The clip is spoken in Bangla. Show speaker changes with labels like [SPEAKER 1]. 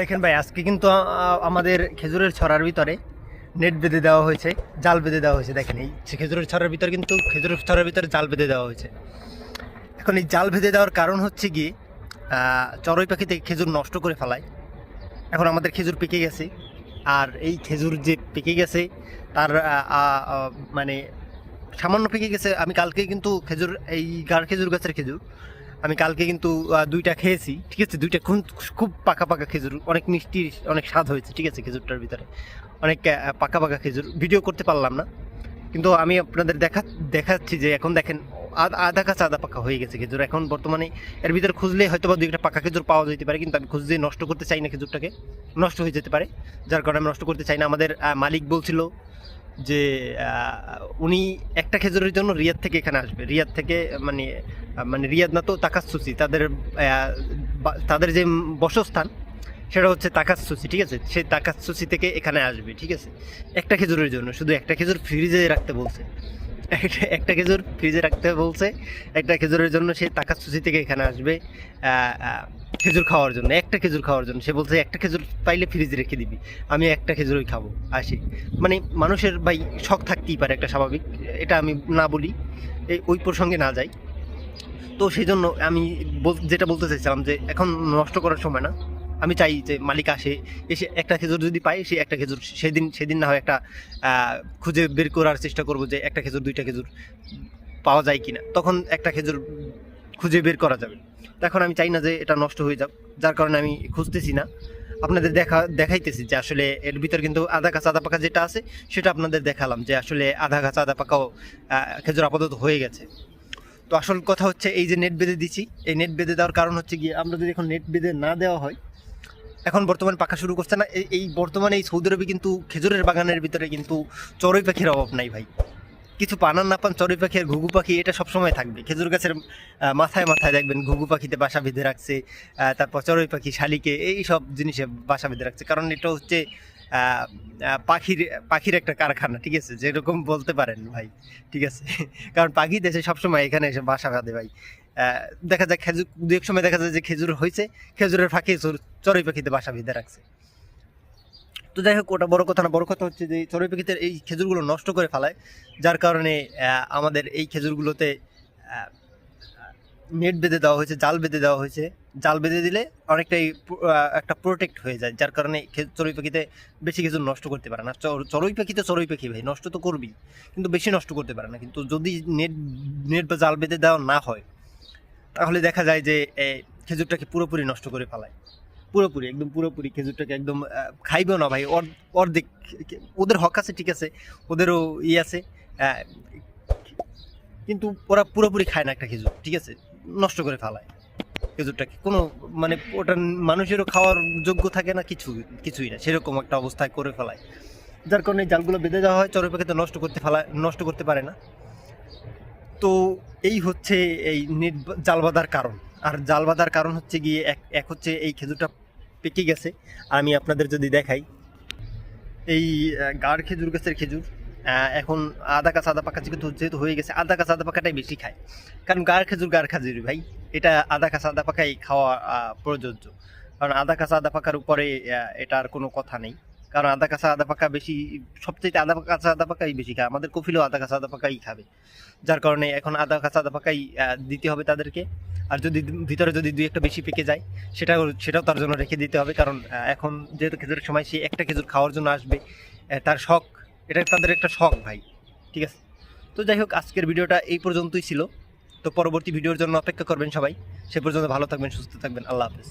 [SPEAKER 1] দেখেন ভাই, আজকে কিন্তু আমাদের খেজুরের ছড়ার ভিতরে নেট বেঁধে দেওয়া হয়েছে, জাল বেঁধে দেওয়া হয়েছে। দেখেন, এই খেজুরের ছড়ার ভিতরে কিন্তু খেজুরের ছড়ার ভিতরে জাল বেঁধে দেওয়া হয়েছে। এখন এই জাল বেঁধে দেওয়ার কারণ হচ্ছে কি চড়ুই পাখি থেকে খেজুর নষ্ট করে ফেলায়। এখন আমাদের খেজুর পেকে গেছে, আর এই খেজুর যে পেকে গেছে, তার মানে সামান্য পেকে গেছে। আমি কালকে কিন্তু খেজুর, এই গাঢ় খেজুর গাছের খেজুর আমি কালকে কিন্তু দুইটা খেয়েছি, ঠিক আছে? দুইটা খুব খুব পাকা পাকা খেজুর, অনেক মিষ্টি, অনেক স্বাদ হয়েছে, ঠিক আছে, খেজুরটার ভিতরে। অনেক পাকা পাকা খেজুর। ভিডিও করতে পারলাম না। কিন্তু আমি আপনাদের দেখা দেখাচ্ছি যে এখন দেখেন, আধ- কাঁচা, আধা পাকা হয়ে গেছে খেজুর। এখন বর্তমানে এর ভিতরে খুঁজলে হয়তো বা দুইটা পাকা খেজুর পাওয়া যেতে পারে, কিন্তু আমি খুঁজতে নষ্ট করতে চাই না খেজুরটাকে। নষ্ট হয়ে যেতে পারে। যার কারণে আমি নষ্ট করতে চাই না। আমাদের মালিক বলছিল যে উনি একটা খেজুরের জন্য রিয়াদ থেকে এখানে আসবে। রিয়াদ থেকে মানে মানে রিয়াদ না তো তাকাসুসি তাদের তাদের যে বসস্থান, সেটা হচ্ছে তাকাসুসি ঠিক আছে? সেই তাকাসুসি থেকে এখানে আসবে, ঠিক আছে? একটা খেজুরের জন্য, শুধু একটা খেজুর ফ্রিজে রাখতে বলছে। একটা খেজুর ফ্রিজে রাখতে বলছে, একটা খেজুরের জন্য সে তাকাসুসি থেকে এখানে আসবে। খেজুর খাওয়ার জন্য, একটা খেজুর খাওয়ার জন্য। সে বলছে, একটা খেজুর পাইলে ফ্রিজে রেখে দিবি। আমি একটা খেজুরই খাব, আসি। মানে মানুষের ভাই শখ থাকতেই পারে একটা স্বাভাবিক, এটা আমি না বলি, এই ওই প্রসঙ্গে না যাই। তো সেই জন্য আমি যেটা বলতে চাইছিলাম যে, এখন নষ্ট করার সময় না। আমি চাই যে মালিক আসে, এসে একটা খেজুর যদি পাই সে একটা খেজুর, সেদিন সেদিন না হয় একটা খুঁজে বের করার চেষ্টা করব যে, একটা খেজুর, দুইটা খেজুর পাওয়া যায় কিনা। তখন একটা খেজুর খুঁজে বের করা যাবে। এখন আমি চাই না যে এটা নষ্ট হয়ে যাক, যার কারণে আমি খুঁজতেছি না। আপনাদের দেখা, দেখাইতেছি যে আসলে এর ভিতর কিন্তু আধা কাঁচা, আধা পাকা যেটা আছে, সেটা আপনাদের দেখালাম যে আসলে আধা কাঁচা, আধা পাকাও খেজুর আপাতত হয়ে গেছে। তো আসল কথা হচ্ছে এই যে নেট বেঁধে দিচ্ছি এই নেট বেঁধে দেওয়ার কারণ হচ্ছে গিয়ে আমরা যদি এখন নেট বেঁধে না দেওয়া হয়। এখন বর্তমানে পাকা শুরু করছে না এই বর্তমানে এই সৌদি আরবে কিন্তু খেজুরের বাগানের ভিতরে কিন্তু চড়ুই পাখির অভাব নাই ভাই। কিছু পানার না পান, চড়ুই পাখি আর ঘুঘু পাখি, এটা সবসময় থাকবে। খেজুর গাছের মাথায় মাথায় দেখবেন ঘুঘু পাখিতে বাসা বেঁধে রাখছে তারপর চড়ুই পাখি, শালিকে, এই সব জিনিসে বাসা বেঁধে রাখছে। কারণ এটা হচ্ছে পাখির পাখির একটা কারখানা, ঠিক আছে? যেরকম বলতে পারেন ভাই, ঠিক আছে? কারণ পাখি দেশে সবসময় এখানে এসে বাসা বাঁধে ভাই। দেখা যায় খেজুর, দু এক সময় দেখা যায় যে খেজুর হয়েছে, খেজুরের ফাঁকে চড়- চড়ুই পাখিতে বাসা বেঁধে রাখছে। তো যাই হোক, ওটা বড় কথা না, বড় কথা হচ্ছে যে চড়ুই পাখিতে এই খেজুরগুলো নষ্ট করে ফেলায়, যার কারণে আমাদের এই খেজুরগুলোতে নেট বেঁধে দেওয়া হয়েছে, জাল বেঁধে দেওয়া হয়েছে। জাল বেঁধে দিলে অনেকটাই একটা প্রোটেক্ট হয়ে যায়, যার কারণে চড়ুই পাখিতে বেশি খেজুর নষ্ট করতে পারে না। চড়- চড়ুই পাখি তো চড়ুই পাখি ভাই, নষ্ট তো করবি কিন্তু বেশি নষ্ট করতে পারে না। কিন্তু যদি নেট নেট বা জাল বেঁধে দেওয়া না হয়, তাহলে দেখা যায় যে খেজুরটাকে পুরোপুরি নষ্ট করে ফেলায়। পুরোপুরি, একদম পুরোপুরি খেজুরটাকে একদম খাইবেও না ভাই। অর- অর্ধেক, ওদের হক আছে, ঠিক আছে, ওদেরও ই আছে কিন্তু ওরা পুরোপুরি খায় না একটা খেজুর, ঠিক আছে, নষ্ট করে ফেলায় খেজুরটাকে। কোনো মানে ওটা মানুষেরও খাওয়ার যোগ্য থাকে না, কিছু, কিছুই না, সেরকম একটা অবস্থায় করে ফেলায়। যার কারণে জালগুলো বেঁধে দেওয়া হয় চড়ুই পাখিতে নষ্ট করতে ফেলা, নষ্ট করতে পারে না। তো এই হচ্ছে এই জাল বাঁধার কারণ। আর জাল বাঁধার কারণ হচ্ছে গিয়ে এক এক হচ্ছে এই খেজুরটা পেকে গেছে। আমি আপনাদের যদি দেখাই, এই গাঢ় খেজুর গাছের খেজুর এখন আদা কাঁচা আদা পাকা যেহেতু যেহেতু হয়ে গেছে আদা কাঁচা আদা পাকাটাই বেশি খায়। কারণ গাঢ় খেজুর, গাঢ় খেজুরি ভাই, এটা আদা কাঁচা আদা পাকাই খাওয়া প্রযোজ্য। কারণ আদা কাঁচা আদা পাকার উপরে এটার কোনো কথা নেই। কারণ আদা কাঁচা আদা পাকা বেশি সবচেয়ে আদা কাঁচা আদা পাকাই বেশি খায়। আমাদের কফিলও আদা কাঁচা আদা পাকাই খাবে। যার কারণে এখন আদা কাঁচা আদা পাকাই দিতে হবে তাদেরকে। আর যদি ভিতরে যদি দুই একটা বেশি পেকে যায় সেটা সেটাও তার জন্য রেখে দিতে হবে। কারণ এখন যেহেতু খেজুরের সময়, সে একটা খেজুর খাওয়ার জন্য আসবে তার শখ, এটা তাদের একটা শখ ভাই, ঠিক আছে? তো যাই হোক, আজকের ভিডিওটা এই পর্যন্তই ছিল। তো পরবর্তী ভিডিওর জন্য অপেক্ষা করবেন সবাই। সে পর্যন্ত ভালো থাকবেন, সুস্থ থাকবেন। আল্লাহ হাফেজ।